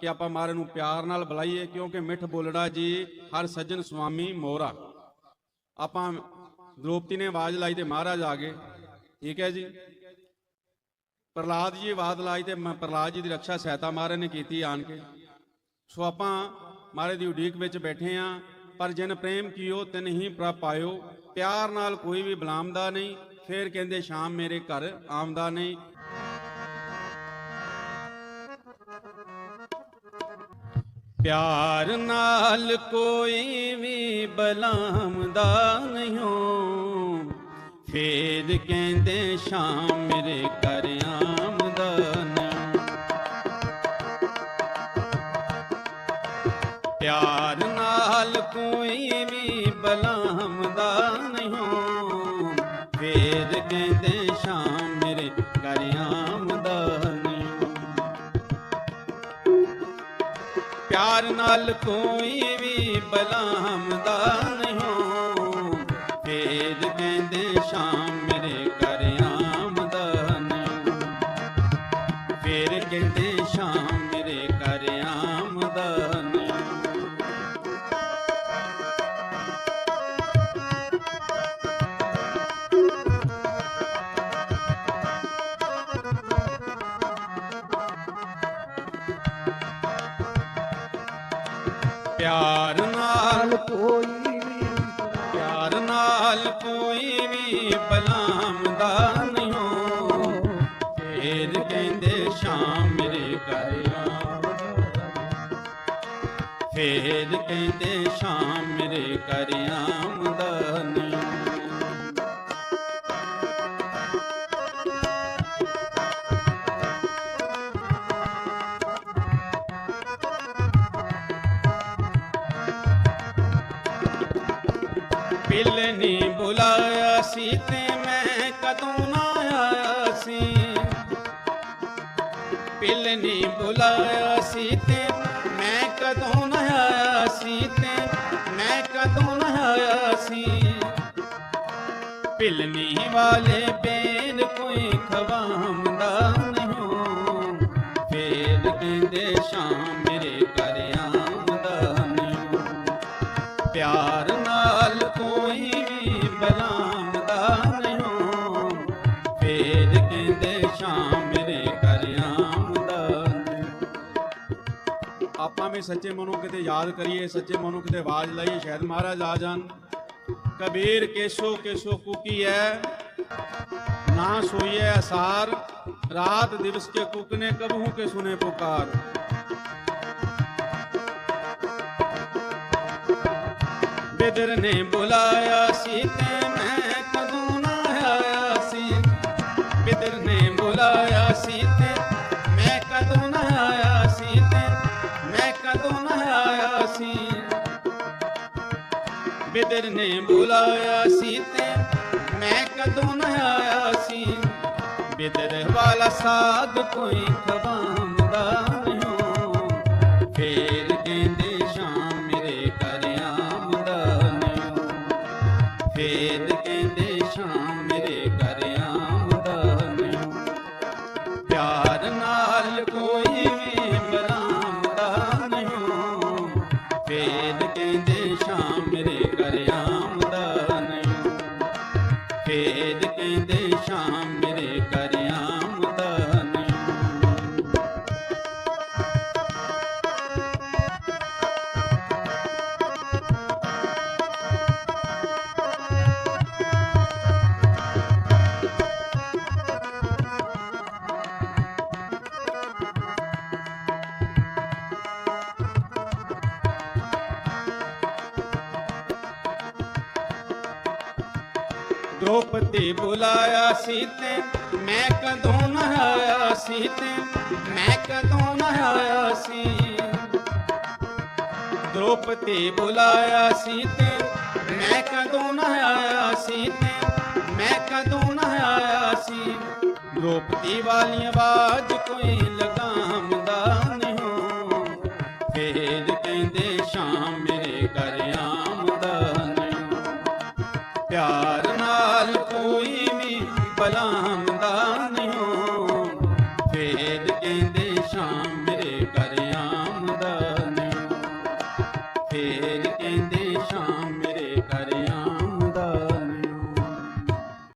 ਕਿ ਆਪਾਂ ਮਹਾਰਾਜ ਨੂੰ ਪਿਆਰ ਨਾਲ ਬੁਲਾਈਏ, ਕਿਉਂਕਿ ਮਿੱਠ ਬੋਲੜਾ ਜੀ ਹਰ ਸੱਜਣ ਸੁਆਮੀ ਮੋਰਾ ਆਪਾਂ ਦ੍ਰੋਪਦੀ ਨੇ ਆਵਾਜ਼ ਲਾਈ ਤੇ ਮਹਾਰਾਜ ਆ ਗਏ। ਠੀਕ ਹੈ ਜੀ? ਪ੍ਰਲਾਦ ਜੀ ਆਵਾਜ਼ ਲਾਈ ਤੇ ਮ- ਪ੍ਰਲਾਦ ਜੀ ਦੀ ਰੱਖਿਆ ਸਹਾਇਤਾ ਮਹਾਰਾਜ ਨੇ ਕੀਤੀ ਆਣ ਕੇ। ਸੋ ਆਪਾਂ ਮਹਾਰਾਜ ਦੀ ਉਡੀਕ ਵਿੱਚ ਬੈਠੇ ਆਂ ਪਰ ਜਿਨ ਪ੍ਰੇਮ ਕੀਓ, ਤਿਨ ਹੀ ਪ੍ਰਭ ਪਾਇਓ। ਪਿਆਰ ਨਾਲ ਕੋਈ ਵੀ ਬੁਲਾਉਂਦਾ ਨਹੀਂ, ਫੇਰ ਕਹਿੰਦੇ ਸ਼ਾਮ ਮੇਰੇ ਘਰ ਆਉਂਦਾ ਨਹੀਂ। ਪਿਆਰ ਨਾਲ ਕੋਈ ਵੀ ਬਲਾਮਦਾ ਨਹੀਂ ਫੇਰ ਕਹਿੰਦੇ ਸ਼ਾਮ ਮੇਰੇ ਘਰ ਪਿਆਰ ਨਾਲ ਕੋਈ ਵੀ ਬਲਾਮਦਾ ਨਹੀਂ ਫੇਰ ਕਹਿੰਦੇ ਸ਼ਾਮ ਪਿਆਰ ਨਾਲ ਕੋਈ ਵੀ, ਪਿਆਰ ਨਾਲ ਕੋਈ ਵੀ ਬਲਾਮਦਾ ਨਹੀਂ ਫੇਰ ਕਹਿੰਦੇ ਸ਼ਾਮ ਮੇਰੇ ਘਰ ਫੇਰ ਕਹਿੰਦੇ ਸ਼ਾਮ ਮੇਰੇ ਘਰ ਆਮਦਾ ਨਹੀਂ। ਪਿਲ ਨੇ ਬੁਲਾਇਆ ਸੀ ਤੇ ਮੈਂ ਕਦੋਂ ਨਾ ਆਇਆ ਸੀ। ਪਿਲ ਨੇ ਬੁਲਾਇਆ ਸੀ ਤੇ ਮੈਂ ਕਦੋਂ ਨਾ ਆਇਆ ਸੀ ਤੇ ਮੈਂ ਕਦੋਂ ਨਾ ਆਇਆ ਸੀ। ਪਿਲਨੀ ਵਾਲੇ ਬੇਨ ਪਿਆਰ ਨਾਲ ਕੋਈ ਵੀ ਬਲਾਮਦਾ ਨਹੀਂ ਫੇਰ ਕਹਿੰਦੇ ਸ਼ਾਮ ਮੇਰੇ ਘਰ ਆਮਦਾ ਆਪਾਂ ਵੀ ਸੱਚੇ ਮਨੋਂ ਕਿਤੇ ਯਾਦ ਕਰੀਏ, ਸੱਚੇ ਮਨੋਂ ਕਿਤੇ ਆਵਾਜ਼ ਲਾਈਏ, ਸ਼ਾਇਦ ਮਹਾਰਾਜ ਆ ਜਾਣ। ਕਬੀਰ ਕੇਸੋ ਕੇਸੋ ਕੁਕੀ ਹੈ ਨਾ ਸੋਈਏ ਅਸਾਰ। ਰਾਤ ਦਿਵਸ ਕੇ ਕੁਕਨੇ, ਕਬਹੂ ਕੇ ਸੁਨੇ ਪੁਕਾਰ। ਬਿਦਰ ਨੇ ਬੁਲਾਇਆ ਸੀ ਤੇ ਮੈਂ ਕਦੋਂ ਨਾ ਆਇਆ ਸੀ। ਬਿਦਰ ਨੇ ਬੁਲਾਇਆ ਸੀ ਤੇ ਮੈਂ ਕਦੋਂ ਨਾ ਆਇਆ ਸੀ ਤੇ ਮੈਂ ਕਦੋਂ ਨਾ ਆਇਆ ਸੀ। ਬਿਦਰ ਨੇ ਬੁਲਾਇਆ ਸੀ ਤੇ ਮੈਂ ਕਦੋਂ ਨਾ ਆਇਆ ਸੀ। ਬਿਦਰ ਵਾਲਾ ਸਾਧ ਕੋਈ ਖਵਾਮਦਾ ਪਿਆਰ ਨਾਲ ਕੋਈ ਵੀ ਬਲਾਮਦਾ ਨਹੀਂ। ਫੇਰ ਕਹਿੰਦੇ ਸ਼ਾਮ ਮੇਰੇ ਘਰ ਆਮਦਾ ਨਹੀਂ। ਫੇਰ ਕਹਿੰਦੇ ਦ੍ਰੋਪਦੀ ਬੁਲਾਇਆ ਸੀ ਤੇ ਮੈਂ ਕਦੋਂ ਨਾ ਆਇਆ ਸੀ ਤੇ ਮੈਂ ਕਦੋਂ ਨਾ ਆਇਆ ਸੀ ਦ੍ਰੋਪਦੀ ਬੁਲਾਇਆ ਸੀ ਤੇ ਮੈਂ ਕਦੋਂ ਨਾ ਆਇਆ ਸੀ ਤੇ ਮੈਂ ਕਦੋਂ ਨਾ ਆਇਆ ਸੀ ਦ੍ਰੋਪਦੀ ਵਾਲੀ ਆਵਾਜ਼ ਕੋਈ ਲਗਾਮ ਦਾ ਨਹੀਂ ਹੋ ਫੇਰ ਕਹਿੰਦੇ ਸ਼ਾਮ ਮੇਰੇ ਘਰ ਆਮਦਾ ਪਿਆਰ